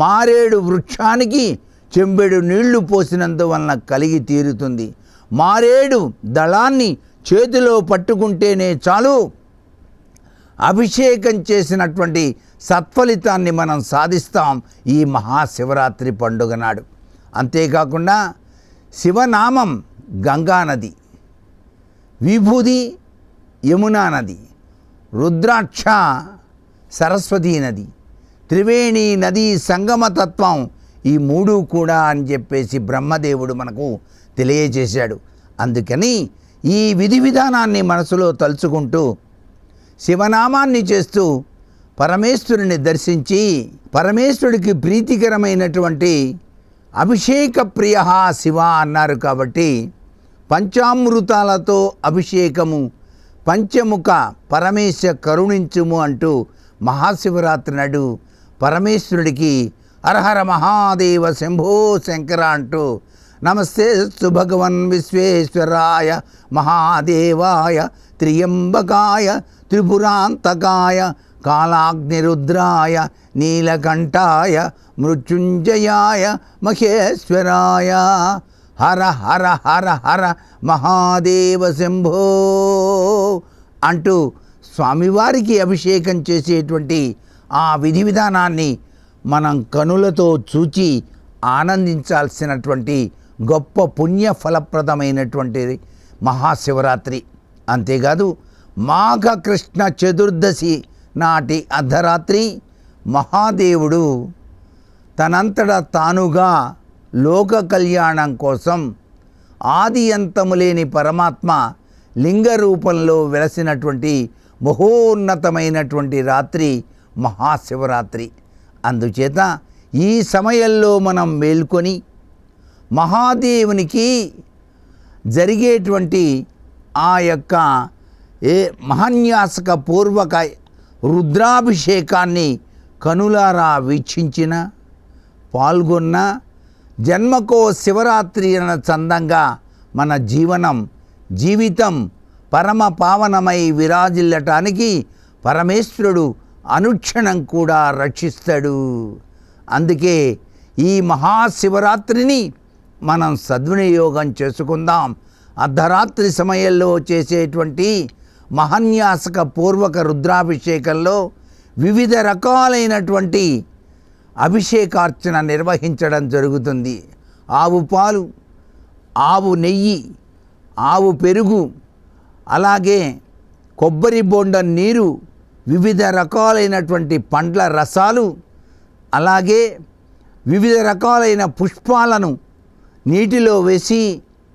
మారేడు వృక్షానికి చెంబెడు నీళ్ళు పోసినందువలన కలిగి తీరుతుంది. మారేడు దళాన్ని చేతిలో పట్టుకుంటేనే చాలు. అభిషేకం చేసినటువంటి సత్ఫలితాన్ని మనం సాధిస్తాం ఈ మహాశివరాత్రి పండుగ నాడు. అంతేకాకుండా శివనామం గంగానది విభూది యమునా నది రుద్రాక్ష సరస్వతీ నది త్రివేణి నది సంగమతత్వం ఈ మూడు కూడా అని చెప్పేసి బ్రహ్మదేవుడు మనకు తెలియజేశాడు. అందుకని ఈ విధి విధానాన్ని మనసులో తలుచుకుంటూ శివనామాన్ని చేస్తూ పరమేశ్వరుని దర్శించి పరమేశ్వరుడికి ప్రీతికరమైనటువంటి అభిషేక ప్రియ శివ అన్నారు కాబట్టి పంచామృతాలతో అభిషేకము పంచముఖ పరమేశ కరుణించుము అంటూ మహాశివరాత్రి నాడు పరమేశ్వరుడికి హరహర మహాదేవ శంభో శంకర అంటూ నమస్తే భగవన్ విశ్వేశ్వరాయ మహాదేవాయ త్రియంబకాయ త్రిపురాంతకాయ కాళాగ్నిరుద్రాయ నీలకంఠాయ మృత్యుంజయాయ మహేశ్వరాయ. హర హర హర హర మహాదేవ శంభో అంటూ స్వామివారికి అభిషేకం చేసేటువంటి ఆ విధి విధానాన్ని మనం కనులతో చూచి ఆనందించాల్సినటువంటి గొప్ప పుణ్య ఫలప్రదమైనటువంటి మహాశివరాత్రి. అంతేకాదు మాఘ కృష్ణ చతుర్దశి నాటి అర్ధరాత్రి మహాదేవుడు తనంతట తానుగా లోక కళ్యాణం కోసం ఆది అంతము లేని పరమాత్మ లింగ రూపంలో వెలసినటువంటి మహోన్నతమైనటువంటి రాత్రి మహాశివరాత్రి. అందుచేత ఈ సమయంలో మనం మేల్కొని మహాదేవునికి జరిగేటువంటి ఆ యొక్క ఏ మహాన్యాసక పూర్వక రుద్రాభిషేకాన్ని కనులారా వీక్షించిన పాల్గొన్న జన్మకో శివరాత్రి అన్న చందంగా మన జీవనం జీవితం పరమ పావనమై విరాజిల్లటానికి పరమేశ్వరుడు అనుక్షణం కూడా రక్షిస్తాడు. అందుకే ఈ మహాశివరాత్రిని మనం సద్వినియోగం చేసుకుందాం. అర్ధరాత్రి సమయంలో చేసేటువంటి మహన్యాసక పూర్వక రుద్రాభిషేకంలో వివిధ రకాలైనటువంటి అభిషేకార్చన నిర్వహించడం జరుగుతుంది. ఆవు పాలు ఆవు నెయ్యి ఆవు పెరుగు అలాగే కొబ్బరి బొండ నీరు వివిధ రకాలైనటువంటి పండ్ల రసాలు అలాగే వివిధ రకాలైన పుష్పాలను నీటిలో వేసి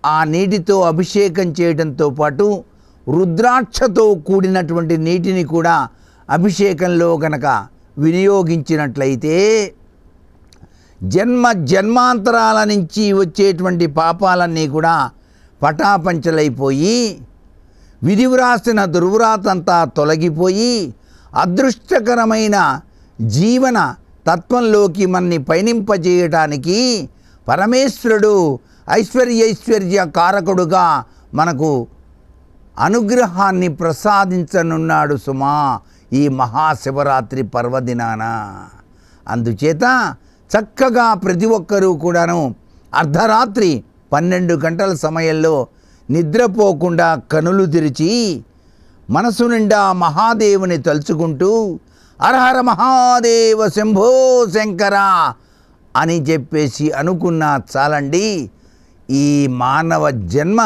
ఆ నీటితో అభిషేకం చేయడంతో పాటు రుద్రాక్షతో కూడినటువంటి నీటిని కూడా అభిషేకంలో గనక వినియోగించినట్లయితే జన్మ జన్మాంతరాల నుంచి వచ్చేటువంటి పాపాలన్నీ కూడా పటాపంచలైపోయి విధివ్రాసిన దుర్వ్రాతంతా తొలగిపోయి అదృష్టకరమైన జీవన తత్వంలోకి మనని పయనింపజేయటానికి పరమేశ్వరుడు ఐశ్వర్యైశ్వర్య కారకుడుగా మనకు అనుగ్రహాన్ని ప్రసాదించనున్నాడు సుమా ఈ మహాశివరాత్రి పర్వదినాన. అందుచేత చక్కగా ప్రతి ఒక్కరూ కూడాను అర్ధరాత్రి పన్నెండు గంటల సమయంలో నిద్రపోకుండా కనులు తెరిచి మనసు నిండా మహాదేవుని తలుచుకుంటూ అర్హర మహాదేవ శంభో శంకర అని చెప్పేసి అనుకున్నా చాలండి. ఈ మానవ జన్మ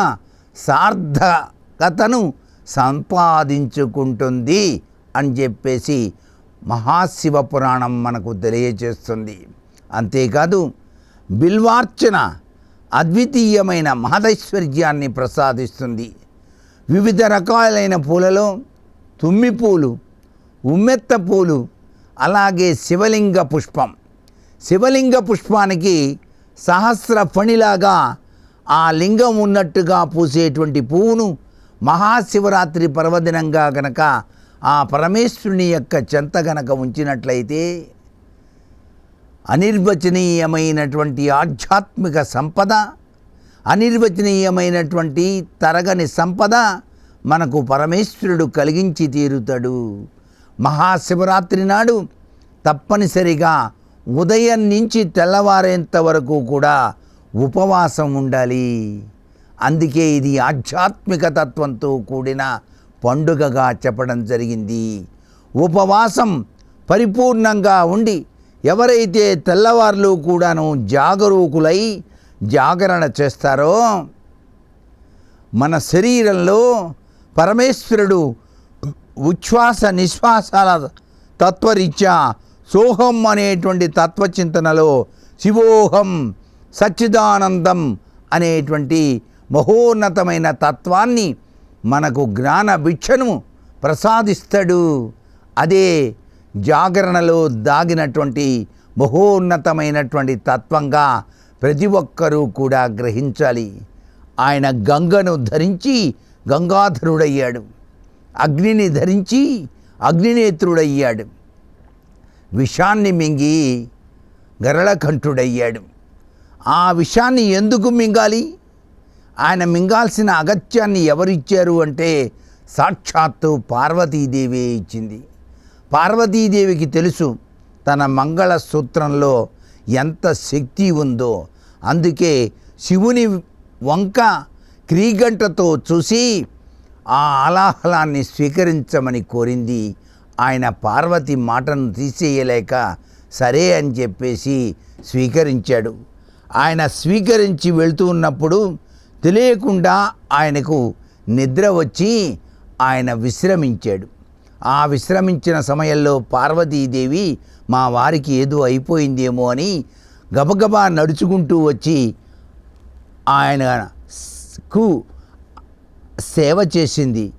సార్థకతను సంపాదించుకుంటుంది అని చెప్పేసి మహాశివ పురాణం మనకు తెలియజేస్తుంది అంతేకాదు బిల్వార్చన అద్వితీయమైన మహదైశ్వర్యాన్ని ప్రసాదిస్తుంది. వివిధ రకాలైన పూలలో తుమ్మి పూలు ఉమ్మెత్త పూలు అలాగే శివలింగ పుష్పం. శివలింగ పుష్పానికి సహస్ర ఫణిలాగా ఆ లింగం ఉన్నట్టుగా పూసేటువంటి పువ్వును మహాశివరాత్రి పర్వదినంగా గనక ఆ పరమేశ్వరుని యొక్క చెంత గనక ఉంచినట్లయితే అనిర్వచనీయమైనటువంటి ఆధ్యాత్మిక సంపద అనిర్వచనీయమైనటువంటి తరగని సంపద మనకు పరమేశ్వరుడు కలిగించి తీరుతాడు. మహాశివరాత్రి నాడు తప్పనిసరిగా ఉదయం నుంచి తెల్లవారేంత వరకు కూడా ఉపవాసం ఉండాలి. అందుకే ఇది ఆధ్యాత్మిక తత్వంతో కూడిన పండుగగా చెప్పడం జరిగింది. ఉపవాసం పరిపూర్ణంగా ఉండి ఎవరైతే తెల్లవార్లు కూడాను జాగరూకులై జాగరణ చేస్తారో? మన శరీరంలో పరమేశ్వరుడు ఉచ్ఛ్వాస నిశ్వాసాల తత్వరీత్యా సోహం అనేటువంటి తత్వచింతనలో శివోహం సచ్చిదానందం అనేటువంటి మహోన్నతమైన తత్వాన్ని మనకు జ్ఞాన భిక్షను ప్రసాదిస్తాడు. అదే జాగరణలో దాగినటువంటి మహోన్నతమైనటువంటి తత్వంగా ప్రతి ఒక్కరూ కూడా గ్రహించాలి. ఆయన గంగను ధరించి గంగాధరుడయ్యాడు. అగ్నిని ధరించి అగ్నినేత్రుడయ్యాడు. విషాన్ని మింగి గరళకంఠుడయ్యాడు. ఆ విషాన్ని ఎందుకు మింగాలి? ఆయన మింగాల్సిన అగత్యాన్ని ఎవరిచ్చారు అంటే సాక్షాత్తు పార్వతీదేవి ఇచ్చింది. పార్వతీదేవికి తెలుసు తన మంగళ సూత్రంలో ఎంత శక్తి ఉందో. అందుకే శివుని వంక క్రీగంటతో చూసి ఆ ఆలాహలాన్ని స్వీకరించమని కోరింది. ఆయన పార్వతి మాటను తీసేయలేక సరే అని చెప్పేసి స్వీకరించాడు. ఆయన స్వీకరించి వెళ్తూ ఉన్నప్పుడు తెలియకుండా ఆయనకు నిద్ర వచ్చి ఆయన విశ్రమించాడు. ఆ విశ్రమించిన సమయంలో పార్వతీదేవి మా వారికి ఏదో అయిపోయిందేమో అని గబగబా నడుచుకుంటూ వచ్చి ఆయనకు సేవ చేసింది.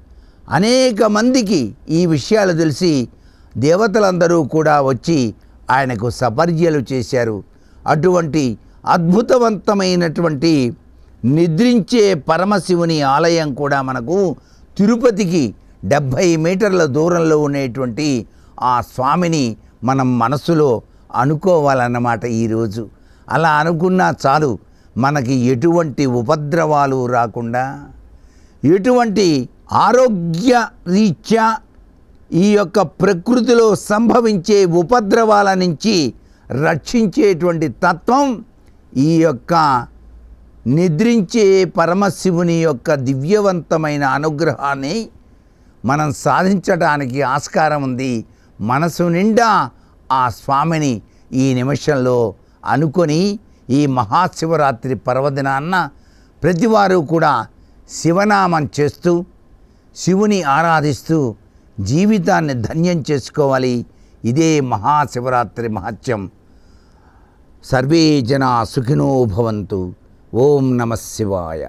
అనేక మందికి ఈ విషయాలు తెలిసి దేవతలందరూ కూడా వచ్చి ఆయనకు సపర్యలు చేశారు. అటువంటి అద్భుతవంతమైనటువంటి నిద్రించే పరమశివుని ఆలయం కూడా మనకు తిరుపతికి డెబ్భై మీటర్ల దూరంలో ఉండేటువంటి ఆ స్వామిని మనం మనసులో అనుకోవాలన్నమాట ఈరోజు. అలా అనుకున్నా చాలు మనకి ఎటువంటి ఉపద్రవాలు రాకుండా ఎటువంటి ఆరోగ్య రీత్యా ఈ యొక్క ప్రకృతిలో సంభవించే ఉపద్రవాల నుంచి రక్షించేటువంటి తత్వం ఈ యొక్క నిద్రించే పరమశివుని యొక్క దివ్యవంతమైన అనుగ్రహాన్ని మనం సాధించడానికి ఆస్కారం ఉంది. మనసు నిండా ఆ స్వామిని ఈ నిమిషంలో అనుకొని ఈ మహాశివరాత్రి పర్వదినాన్న ప్రతివారు కూడా శివనామం చేస్తూ శివుని ఆరాధిస్తూ జీవితాన్ని ధన్యం చేసుకోవాలి. ఇదే మహాశివరాత్రి మహత్యం. సర్వే జనా సుఖినో భవంతు. ఓం నమ శివాయ.